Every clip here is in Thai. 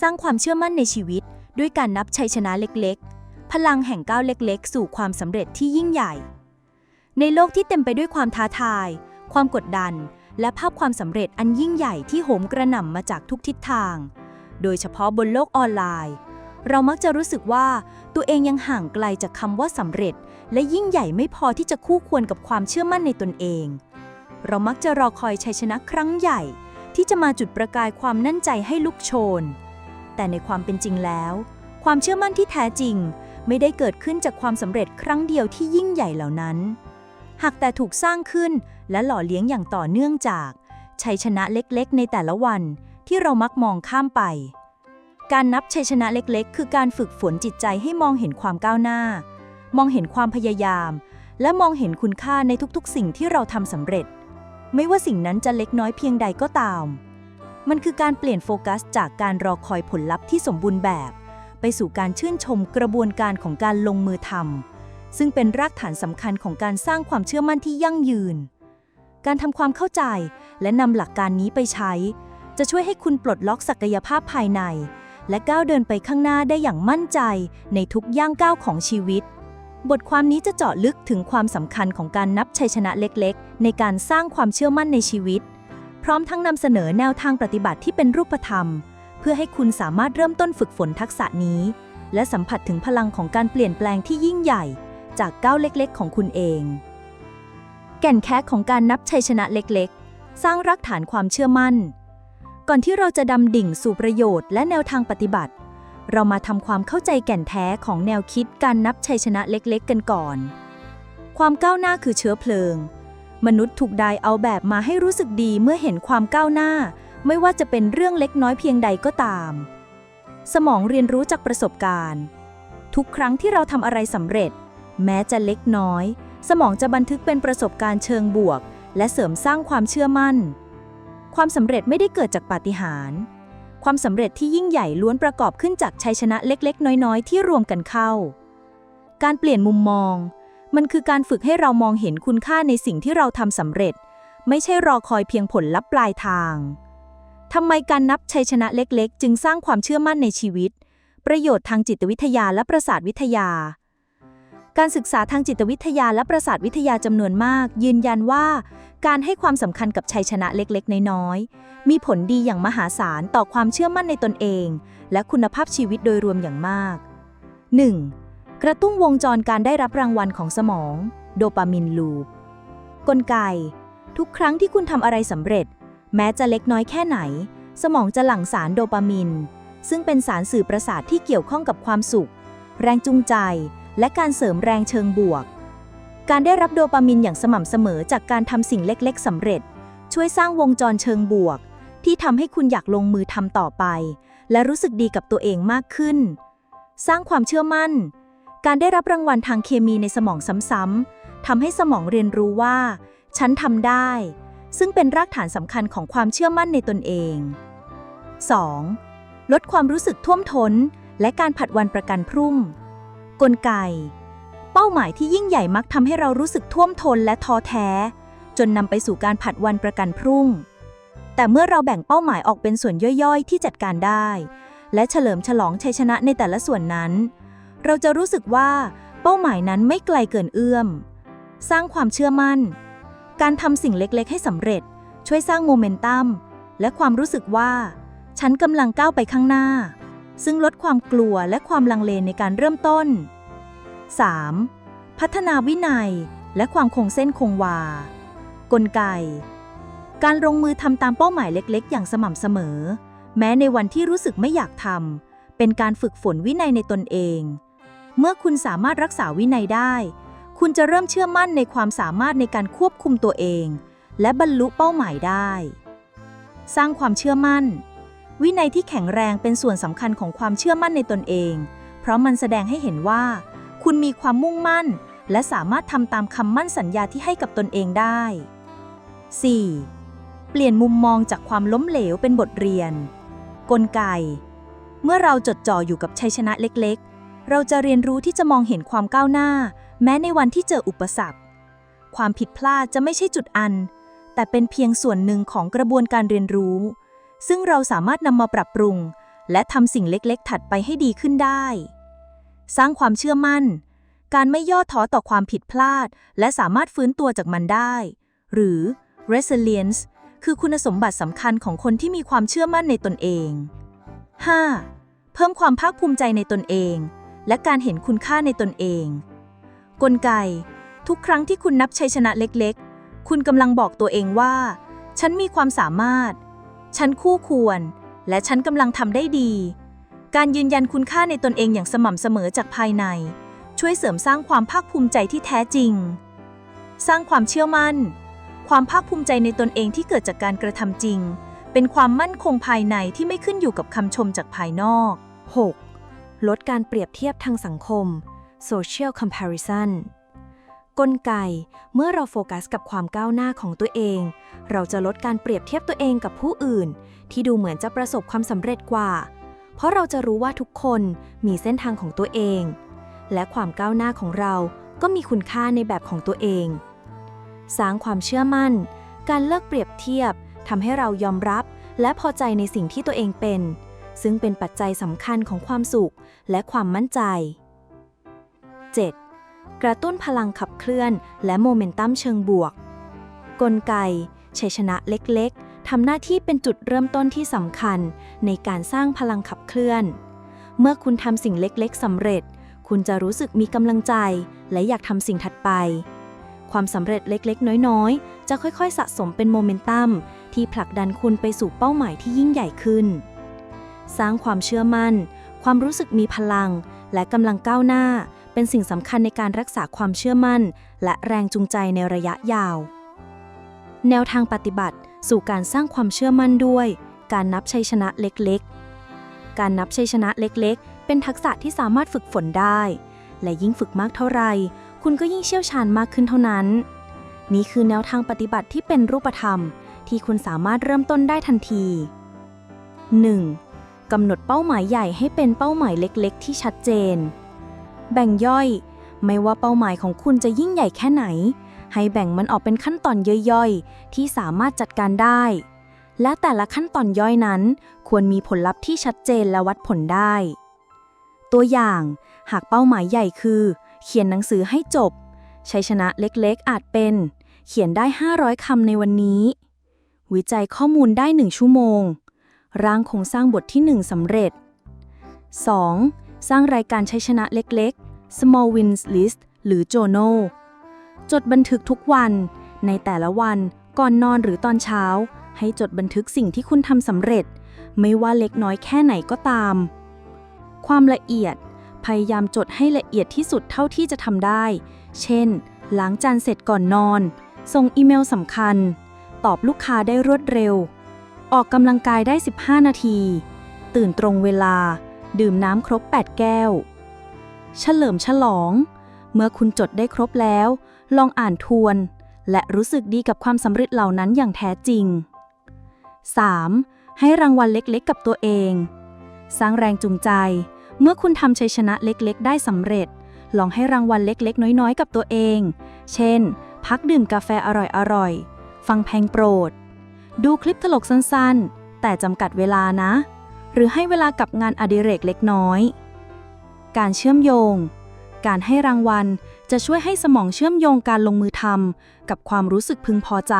สร้างความเชื่อมั่นในชีวิต ด้วยการนับชัยชนะเล็กๆ พลังแห่งก้าวเล็กๆ สู่ความสำเร็จที่ยิ่งใหญ่ ในโลกที่เต็มไปด้วยความท้าทาย ความกดดัน และภาพความสำเร็จอันยิ่งใหญ่ที่โหมกระหน่ำมาจากทุกทิศทาง โดยเฉพาะบนโลกออนไลน์ เรามักจะรู้สึกว่าตัวเองยังห่างไกลจากคำว่าสำเร็จ และยิ่งใหญ่ไม่พอที่จะคู่ควรกับความเชื่อมั่นในตนเอง เรามักจะรอคอยชัยชนะครั้งใหญ่ ที่จะมาจุดประกายความนั่นใจให้ลุกโชน แต่ในความเป็นจริงแล้ว ความเชื่อมั่นที่แท้จริง ไม่ได้เกิดขึ้นจากความสำเร็จครั้งเดียวที่ยิ่งใหญ่เหล่านั้น หากแต่ถูกสร้างขึ้นและหล่อเลี้ยงอย่างต่อเนื่องจาก ชัยชนะเล็กๆ ในแต่ละวันที่เรามักมองข้ามไป การนับชัยชนะเล็กๆ คือการฝึกฝนจิตใจให้มองเห็นความก้าวหน้า มองเห็นความพยายาม และมองเห็นคุณค่าในทุกๆ สิ่งที่เราทำสำเร็จ ไม่ว่าสิ่งนั้นจะเล็กน้อยเพียงใดก็ตาม มันคือการเปลี่ยนโฟกัสจากการรอคอยผลลัพธ์ที่สมบูรณ์แบบ ไปสู่การชื่นชมกระบวนการของการลงมือทำซึ่งเป็นรากฐานสำคัญของการสร้างความเชื่อมั่นที่ยั่งยืน การทำความเข้าใจและนำหลักการนี้ไปใช้ จะช่วยให้คุณปลดล็อกศักยภาพภายใน และก้าวเดินไปข้างหน้าได้อย่างมั่นใจในทุกย่างก้าวของชีวิตบทความนี้จะเจาะลึกถึงความสำคัญของการนับชัยชนะเล็กๆ ในการสร้างความเชื่อมั่นในชีวิต พร้อมทั้งนำเสนอแนวทางปฏิบัติที่เป็นรูปธรรม เพื่อให้คุณสามารถเริ่มต้นฝึกฝนทักษะนี้ และสัมผัสถึงพลังของการเปลี่ยนแปลงที่ยิ่งใหญ่ จากก้าวเล็กๆ ของคุณเอง แก่นแค้ของการนับชัยชนะเล็กๆ สร้างรากฐานความเชื่อมั่น ก่อนที่เราจะดำดิ่งสู่ประโยชน์และแนวทางปฏิบัติ เรามาทำความเข้าใจแก่นแท้ของแนวคิดการนับชัยชนะเล็ก ๆ กันก่อน ความก้าวหน้าคือเชื้อเพลิง มนุษย์ถูกไดเอาแบบมาให้รู้สึกดีเมื่อเห็นความก้าวหน้า ไม่ว่าจะเป็นเรื่องเล็กน้อยเพียงใดก็ตาม สมองเรียนรู้จากประสบการณ์ ทุกครั้งที่เราทำอะไรสำเร็จ แม้จะเล็กน้อย สมองจะบันทึกเป็นประสบการณ์เชิงบวก และเสริมสร้างความเชื่อมั่น ความสำเร็จไม่ได้เกิดจากปาฏิหาริย์ความสำเร็จที่ยิ่งใหญ่ล้วนประกอบขึ้นจากชัยชนะเล็กๆ น้อยๆ ที่รวมกันเข้า การเปลี่ยนมุมมอง มันคือการฝึกให้เรามองเห็นคุณค่าในสิ่งที่เราทำสำเร็จ ไม่ใช่รอคอยเพียงผลลัพธ์ปลายทางทำไมการนับชัยชนะเล็กๆ จึงสร้างความเชื่อมั่นในชีวิต ประโยชน์ทางจิตวิทยาและประสาทวิทยา การศึกษาทางจิตวิทยาและประสาทวิทยาจำนวนมาก ยืนยันว่า การให้ความสำคัญกับชัยชนะเล็กๆ น้อยๆ มีผลดีอย่างมหาศาลต่อความเชื่อมั่นในตนเอง และคุณภาพชีวิตโดยรวมอย่างมาก 1. กระตุ้นวงจรการได้รับรางวัลของสมอง โดปามินลูป กลไก ทุกครั้งที่คุณทำอะไรสำเร็จ แม้จะเล็กน้อยแค่ไหน สมองจะหลั่งสารโดปามิน ซึ่งเป็นสารสื่อประสาทที่เกี่ยวข้องกับความสุข แรงจูงใจ และการเสริมแรงเชิงบวก การได้รับโดปามินอย่างสม่ำเสมอจากการทำสิ่งเล็กๆสำเร็จ ช่วยสร้างวงจรเชิงบวก ที่ทำให้คุณอยากลงมือทำต่อไป และรู้สึกดีกับตัวเองมากขึ้น สร้างความเชื่อมั่น การได้รับรางวัลทางเคมีในสมองซ้ำๆทำให้สมองเรียนรู้ว่า ฉันทำได้ ซึ่งเป็นรากฐานสำคัญของความเชื่อมั่นในตนเอง 2. ลดความรู้สึกท่วมท้น และการผัดวันประกันพรุ่ง กลไก เป้าหมายที่ยิ่งใหญ่มักทำให้เรารู้สึกท่วมท้นและท้อแท้ จนนำไปสู่การผัดวันประกันพรุ่ง แต่เมื่อเราแบ่งเป้าหมายออกเป็นส่วนย่อยๆ ที่จัดการได้ และเฉลิมฉลองชัยชนะในแต่ละส่วนนั้น เราจะรู้สึกว่าเป้าหมายนั้นไม่ไกลเกินเอื้อม สร้างความเชื่อมั่น การทำสิ่งเล็กๆ ให้สำเร็จ ช่วยสร้างโมเมนตัมและความรู้สึกว่า ฉันกำลังก้าวไปข้างหน้า ซึ่งลดความกลัวและความลังเลในการเริ่มต้น 3. พัฒนาวินัยและความคงเส้นคงวา กลไก การลงมือทำตามเป้าหมายเล็ก ๆ อย่างสม่ำเสมอ แม้ในวันที่รู้สึกไม่อยากทำเป็นการฝึกฝนวินัยในตนเอง เมื่อคุณสามารถรักษาวินัยได้ คุณจะเริ่มเชื่อมั่นในความสามารถในการควบคุมตัวเอง และบรรลุเป้าหมายได้ สร้างความเชื่อมั่น วินัยที่แข็งแรงเป็นส่วนสำคัญของความเชื่อมั่นในตนเอง เพราะมันแสดงให้เห็นว่า คุณมีความมุ่งมั่น และสามารถทำตามคำมั่นสัญญาที่ให้กับตนเองได้ 4. เปลี่ยนมุมมองจากความล้มเหลวเป็นบทเรียน กลไก เมื่อเราจดจ่ออยู่กับชัยชนะเล็กๆ เราจะเรียนรู้ที่จะมองเห็นความก้าวหน้า แม้ในวันที่เจออุปสรรค ความผิดพลาดจะไม่ใช่จุดอัน แต่เป็นเพียงส่วนหนึ่งของกระบวนการเรียนรู้ ซึ่งเราสามารถนำมาปรับปรุง และทำสิ่งเล็กๆ ถัดไปให้ดีขึ้นได้ สร้างความเชื่อมั่น การไม่ย่อท้อต่อความผิดพลาด และสามารถฟื้นตัวจากมันได้ หรือ resilience คือคุณสมบัติสำคัญของคนที่มีความเชื่อมั่นในตนเอง 5. เพิ่มความภาคภูมิใจในตนเอง และการเห็นคุณค่าในตนเอง กลไก ทุกครั้งที่คุณนับชัยชนะเล็กๆ คุณกำลังบอกตัวเองว่า ฉันมีความสามารถ ฉันคู่ควร และฉันกำลังทำได้ดี การยืนยันคุณค่าในตนเองอย่างสม่ำเสมอจากภายใน ช่วยเสริมสร้างความภาคภูมิใจที่แท้จริง สร้างความเชื่อมั่น ความภาคภูมิใจในตนเองที่เกิดจากการกระทำจริง เป็นความมั่นคงภายในที่ไม่ขึ้นอยู่กับคำชมจากภายนอก 6. ลดการเปรียบเทียบทางสังคม social comparison กลไก เมื่อเราโฟกัสกับความก้าวหน้าของตัวเอง เราจะลดการเปรียบเทียบตัวเองกับผู้อื่น ที่ดูเหมือนจะประสบความสำเร็จกว่า เพราะเราจะรู้ว่าทุกคนมีเส้นทางของตัวเอง และความก้าวหน้าของเราก็มีคุณค่าในแบบของตัวเอง สร้างความเชื่อมั่น การเลิกเปรียบเทียบทำให้เรายอมรับ และพอใจในสิ่งที่ตัวเองเป็น ซึ่งเป็นปัจจัยสำคัญของความสุขและความมั่นใจ 7. กระตุ้นพลังขับเคลื่อนและโมเมนตัมเชิงบวก กลไก ชัยชนะเล็กๆทำหน้าที่เป็นจุดเริ่มต้นที่สำคัญในการสร้างพลังขับเคลื่อน เมื่อคุณทำสิ่งเล็กๆสำเร็จ คุณจะรู้สึกมีกำลังใจ และอยากทำสิ่งถัดไป ความสำเร็จเล็กๆ น้อยๆ จะค่อยๆ สะสมเป็นโมเมนตัมที่ผลักดันคุณไปสู่เป้าหมายที่ยิ่งใหญ่ขึ้น สร้างความเชื่อมั่น ความรู้สึกมีพลัง และกำลังก้าวหน้า เป็นสิ่งสำคัญในการรักษาความเชื่อมั่น และแรงจูงใจในระยะยาว แนวทางปฏิบัติสู่การสร้างความเชื่อมั่นด้วย การนับชัยชนะเล็กๆ การนับชัยชนะเล็กๆ เป็นทักษะที่สามารถฝึกฝนได้ และยิ่งฝึกมากเท่าไหร่คุณก็ยิ่งเชี่ยวชาญมากขึ้นเท่านั้น นี่คือแนวทางปฏิบัติที่เป็นรูปธรรม ที่คุณสามารถเริ่มต้นได้ทันที 1. กำหนดเป้าหมายใหญ่ให้เป็นเป้าหมายเล็กๆ ที่ชัดเจน แบ่งย่อย ไม่ว่าเป้าหมายของคุณจะยิ่งใหญ่แค่ไหน ให้แบ่งมันออกเป็นขั้นตอนย่อยๆ ที่สามารถจัดการได้ และแต่ละขั้นตอนย่อยนั้น ควรมีผลลัพธ์ที่ชัดเจนและวัดผลได้ ตัวอย่าง หากเป้าหมายใหญ่คือ เขียนหนังสือให้จบ ชัยชนะเล็กๆ อาจเป็น เขียนได้ 500คำในวันนี้ วิจัยข้อมูลได้ 1 ชั่วโมง ร่างโครงสร้างบทที่ 1สำเร็จ 2. สร้างรายการใชัยชนะเล็กๆ small wins list หรือ journal จดบันทึกทุกวัน ในแต่ละวันก่อนนอนหรือตอนเช้า ให้จดบันทึกสิ่งที่คุณทำสำเร็จ ไม่ว่าเล็กน้อยแค่ไหนก็ตาม ความละเอียด พยายามจดให้ละเอียดที่สุดเท่าที่จะทำได้ เช่น ล้างจานเสร็จก่อนนอน ส่งอีเมลสำคัญ ตอบลูกค้าได้รวดเร็ว ออกกำลังกายได้ 15 นาที ตื่นตรงเวลา ดื่มน้ำครบ 8 แก้ว เฉลิมฉลอง เมื่อคุณจดได้ครบแล้ว ลองอ่านทวน และรู้สึกดีกับความสำเร็จเหล่านั้นอย่างแท้จริง 3. ให้รางวัลเล็กๆ กับตัวเอง สร้างแรงจูงใจ เมื่อคุณทำชัยชนะเล็กๆ ได้สำเร็จ ลองให้รางวัลเล็กๆ น้อยๆ กับตัวเอง เช่น พักดื่มกาแฟอร่อยๆ ฟังเพลงโปรด ดูคลิปตลกสั้นๆ แต่จำกัดเวลานะ หรือให้เวลากับงานอดิเรกเล็กน้อย การเชื่อมโยง การให้รางวัลจะช่วยให้สมองเชื่อมโยงการลงมือทำกับความรู้สึกพึงพอใจ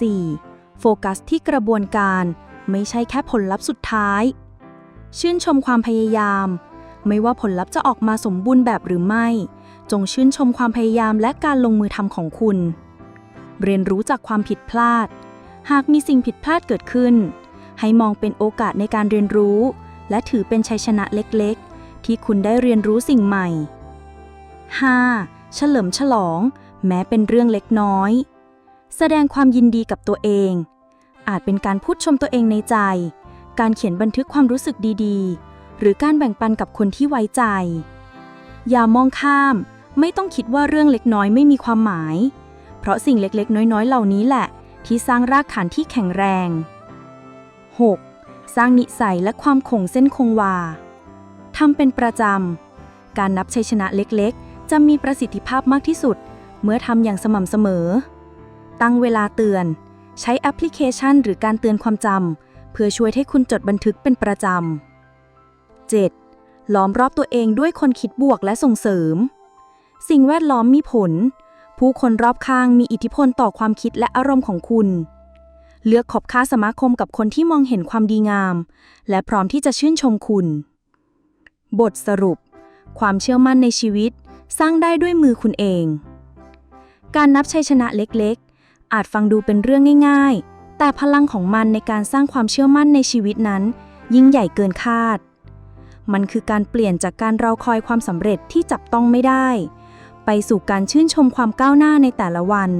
4. โฟกัสที่กระบวนการไม่ใช่แค่ผลลัพธ์สุดท้าย ชื่นชมความพยายาม ไม่ว่าผลลัพธ์จะออกมาสมบูรณ์แบบหรือไม่ จงชื่นชมความพยายามและการลงมือทำของคุณ เรียนรู้จากความผิดพลาด หากมีสิ่งผิดพลาดเกิดขึ้น ให้มองเป็นโอกาสในการเรียนรู้ และถือเป็นชัยชนะเล็กๆ ที่คุณได้เรียนรู้สิ่งใหม่ 5. เฉลิมฉลอง แม้เป็นเรื่องเล็กน้อย แสดงความยินดีกับตัวเอง อาจเป็นการพูดชมตัวเองในใจ การเขียนบันทึกความรู้สึกดีๆ หรือการแบ่งปันกับคนที่ไว้ใจ อย่ามองข้าม ไม่ต้องคิดว่าเรื่องเล็กน้อยไม่มีความหมาย ราะสิ่งเล็กๆ น้อยๆ เหล่านี้แหละ ที่สร้างรากฐานที่แข็งแรง 6. สร้างนิสัยและความคงเส้นคงวาทำเป็นประจำ การนับชัยชนะเล็กๆ จะมีประสิทธิภาพมากที่สุด เมื่อทำอย่างสม่ำเสมอ ตั้งเวลาเตือน ใช้แอปพลิเคชัน หรือการเตือนความจำเพื่อช่วยให้คุณจดบันทึกเป็นประจำ 7. ล้อมรอบตัวเองด้วยคนคิดบวกและส่งเสริม สิ่งแวดล้อมมีผล ผู้คนรอบข้างมีอิทธิพลต่อความคิดและอารมณ์ของคุณ เลือกขอบค้าสมาคมกับคนที่มองเห็นความดีงาม และพร้อมที่จะชื่นชมคุณ บทสรุป ความเชื่อมั่นในชีวิต สร้างได้ด้วยมือคุณเอง การนับชัยชนะเล็กๆ อาจฟังดูเป็นเรื่องง่าย ๆ แต่พลังของมันในการสร้างความเชื่อมั่นในชีวิตนั้น ยิ่งใหญ่เกินคาด มันคือการเปลี่ยนจากการรอคอยความสำเร็จที่จับต้องไม่ได้ ไปสู่การชื่นชมความก้าวหน้าในแต่ละวัน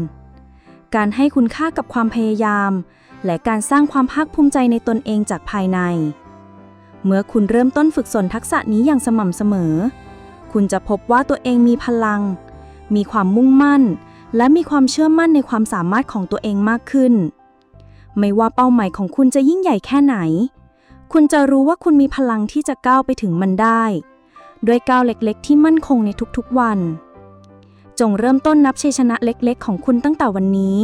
การให้คุณค่ากับความพยายาม และการสร้างความภาคภูมิใจในตนเองจากภายใน เมื่อคุณเริ่มต้นฝึกฝนทักษะนี้อย่างสม่ำเสมอ คุณจะพบว่าตัวเองมีพลัง มีความมุ่งมั่น และมีความเชื่อมั่นในความสามารถของตัวเองมากขึ้น ไม่ว่าเป้าหมายของคุณจะยิ่งใหญ่แค่ไหน คุณจะรู้ว่าคุณมีพลังที่จะก้าวไปถึงมันได้ ด้วยก้าวเล็กๆ ที่มั่นคงในทุกๆวัน จงเริ่มต้นนับชัยชนะเล็กๆ ของคุณตั้งแต่วันนี้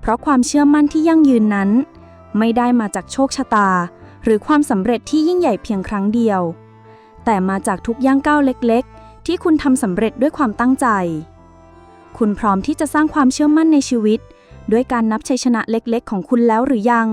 เพราะความเชื่อมั่นที่ยั่งยืนนั้น ไม่ได้มาจากโชคชะตา หรือความสำเร็จที่ยิ่งใหญ่เพียงครั้งเดียว แต่มาจากทุกย่างก้าวเล็กๆ ที่คุณทำสำเร็จด้วยความตั้งใจ คุณพร้อมที่จะสร้างความเชื่อมั่นในชีวิต ด้วยการนับชัยชนะเล็กๆ ของคุณแล้วหรือยัง